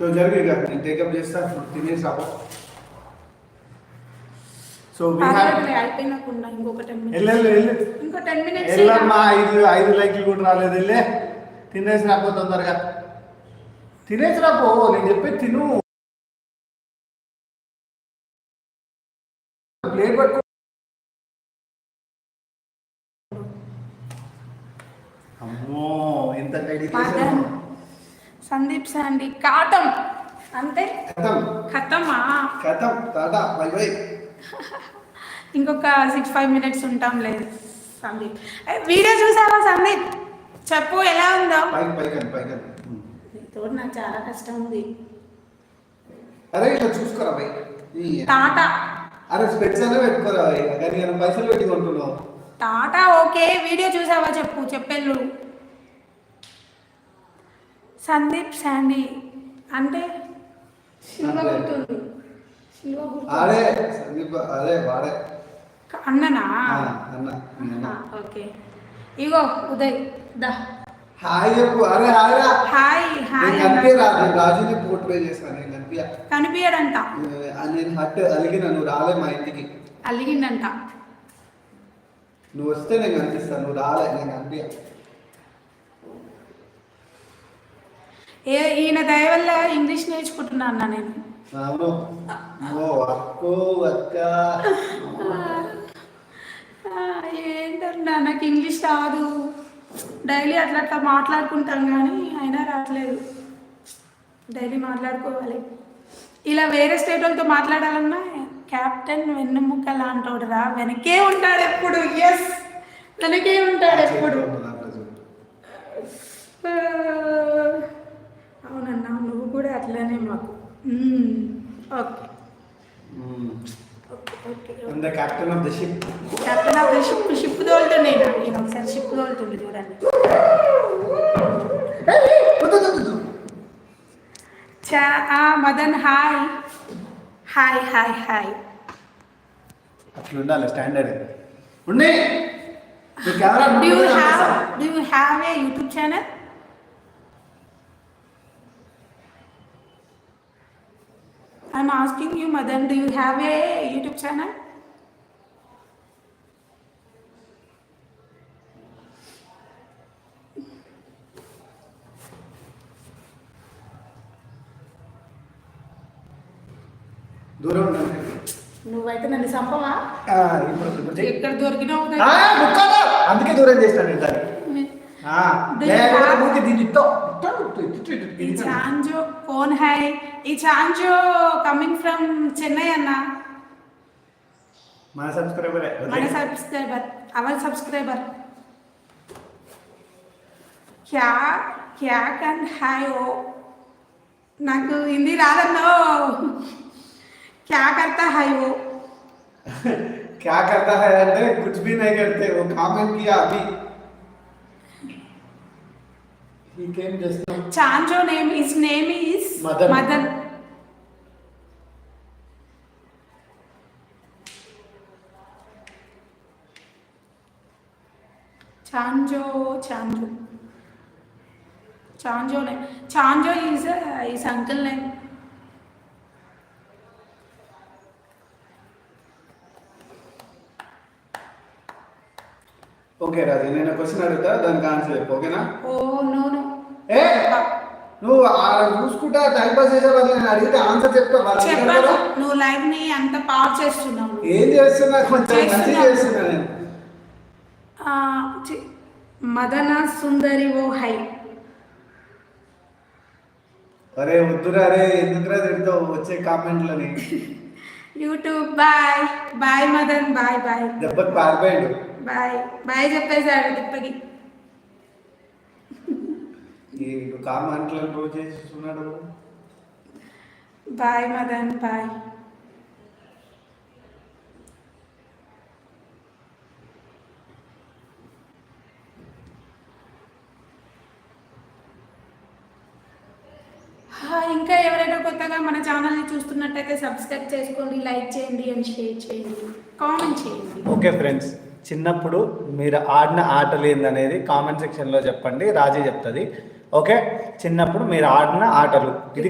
So జరిగి ఇక నేను టేకప్ చేస్తా తినేసి రాబో సో వెళ్ళమ్మా ఐదు ఐదు లైక్లు కూడా రాలేదు వెళ్ళే. తినేసి రాపో తొందరగా. తినేసి రాపో నేను చెప్పేది తిను. ప్లేట్ పట్టుకో అమ్మో ఎంత మదన్ సందీప్ శాండీ. కాటం. అంతే. కథం. ఖతమా కథం. Tata bye by. ఇంకొక సిక్స్ ఫైవ్ మినిట్స్ ఉంటాం లేదు సందీప్. ఏ, వీడియో చూసావా సందీప్? చెప్పు ఎలా ఉందో? నీతో నాకు చాలా కష్టం ఉంది. అరే ఇట్లా చూసుకోరా బై. టాటా అరే స్పెట్స్ అనే పెట్టుకోరా. కానీ పైసలు పెట్టి కొంటున్నావు? టాటా ఓకే. వీడియో చూసావా చెప్పు చెప్పెళ్ళు. సందీప్ శాండీ. అంటే. గుర్తుంది. సందీప్ అదే వాడే. అన్ననా? ఆ, అన్న ఓకే. ఇగో ఉదయ్ దా. హాయ్ చెప్పు. అరే హాయ్ రా. హాయ్ హాయ్ కనిపి రా నేను రాజుని పోర్ట్ పే చేస్తాను నేను కనిపించ కనిపించడంట నేను హట్ అలిగిన నువ్వు రాలే మా ఇంటికి. అలిగిండంట. నువ్వు వస్తే నేను కనిపిస్తాను నువ్వు రాలే నేను కనిపించ ఏ ఈయన దయ వల్ల ఇంగ్లీష్ నేర్చుకుంటున్నా అన్న నేను. ఏంటన్నా నాకు ఇంగ్లీష్ రాదు. డైలీ అట్లా అట్లా మాట్లాడుకుంటాం కానీ అయినా రావట్లేదు. డైలీ మాట్లాడుకోవాలి. ఇలా వేరే స్టేట్ వాళ్ళతో మాట్లాడాలన్నా క్యాప్టెన్ వెన్నెముక లాంటోడు రా. వెనకే ఉంటాడు ఎప్పుడు. ఎస్ వెనకే ఉంటాడు ఎప్పుడు. కూడా అట్లనే మాకు. Okay. The captain of the ship captain of the ship ship తోలుతుండే నేను. ఒకసారి షిప్ తోలుతుండే చూడండి. చా ఆ, Madan hi. Hi hi hi. అట్లా ఉండాలి స్టాండర్డ్ ఉండి camera do you have. Do you have a YouTube channel I'm asking you Madan do you have a YouTube channel దూరం నువ్వైతే నన్ను చంపవా. ఎక్కడ దొరికినావు ముక్కలు! అందుకే దూరం చేస్తాను దాన్ని. దీన్ని ఇట్టో, ఇట్టో, ఇట్టో, ఇట్టో, ఇట్టో, ఈ ఇట్టో. చాంజో కోన్ హై ఈ చాంజో కమింగ్ ఫ్రమ్ చెన్నై అన్న మన సబ్స్క్రైబరే మన సబ్స్క్రైబర్ అవర్ సబ్స్క్రైబర్ క్యా క్యా కన్ హాయ్ ఓ నాకు హిందీ రాదన్నో క్యా కర్తా హై ఓ क्या करता है అంటే कुछ भी नहीं करते वो कमेंट किया अभी just now. చాంజో name is name is Madan. Madan చాంజో చాంజో చాంజో name చాంజో is is uncle name okay Raju నేను క్వశ్చన్ అడుగుతా దానికి ఆన్సర్ చెప్పు ఓకేనా ఓ నో నో ఏ నువ్వు చూసుకుంటా టైం పాస్ చేసే బదులు నేను అడిగితే ఆన్సర్ చెప్తా వాళ్ళు అంటారు చెప్పాను కదా, నువ్వు లైవ్ని అంత పాడు చేస్తున్నావు. ఏం చేస్తున్నా? కొంచెం మంచి చేస్తున్నా. నేను. ఆ, చి- మదన సుందరి ఓ హై. అరే వద్దురా అరే ఎందుకురా తిడతావు? వచ్చే కామెంట్లని. YouTube bye. Bye Madan bye bye. దెబ్బకి పారిపోయాడు. బాయ్. బాయ్ చెప్పేశాడు తిప్పకి. ఈ కామెంట్లను రోజు చేస్తున్నాడు. బాయ్ మదన్ బాయ్ ఇంకా ఎవరైనా కొత్తగా మన ఛానల్ని చూస్తున్నట్టయితే సబ్స్క్రైబ్ చేసుకోండి లైక్ చేయండి అండ్ షేర్ చేయండి. కామెంట్ చేయండి. ఓకే ఫ్రెండ్స్ చిన్నప్పుడు మీరు ఆడిన ఆటలు ఏందనేది కామెంట్ సెక్షన్లో చెప్పండి. రాజీ చెప్తుంది. ఓకే? చిన్నప్పుడు మీరు ఆడిన ఆటలు. ఇది